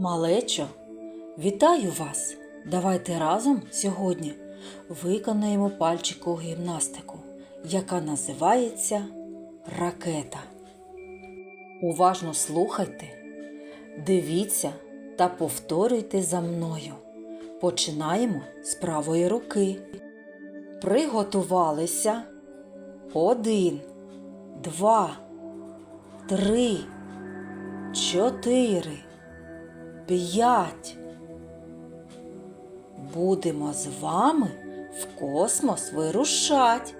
Малечо, вітаю вас! Давайте разом сьогодні виконаємо пальчикову гімнастику, яка називається ракета. Уважно слухайте, дивіться та повторюйте за мною. Починаємо з правої руки. Приготувалися. Один, два, три, чотири, п'ять. Будемо з вами в космос вирушать.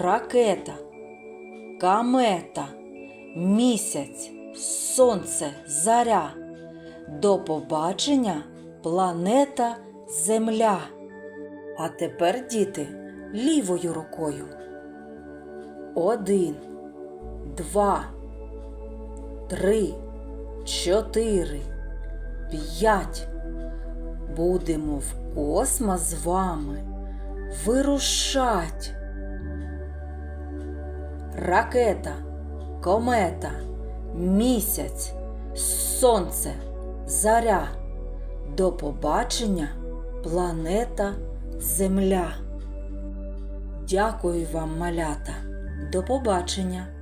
Ракета, камета, місяць, сонце, заря. До побачення, планета Земля. А тепер, діти, лівою рукою. Один, два, три, чотири, п'ять. Будемо в космос з вами вирушать. Ракета, комета, місяць, сонце, заря. До побачення, планета Земля. Дякую вам, малята. До побачення!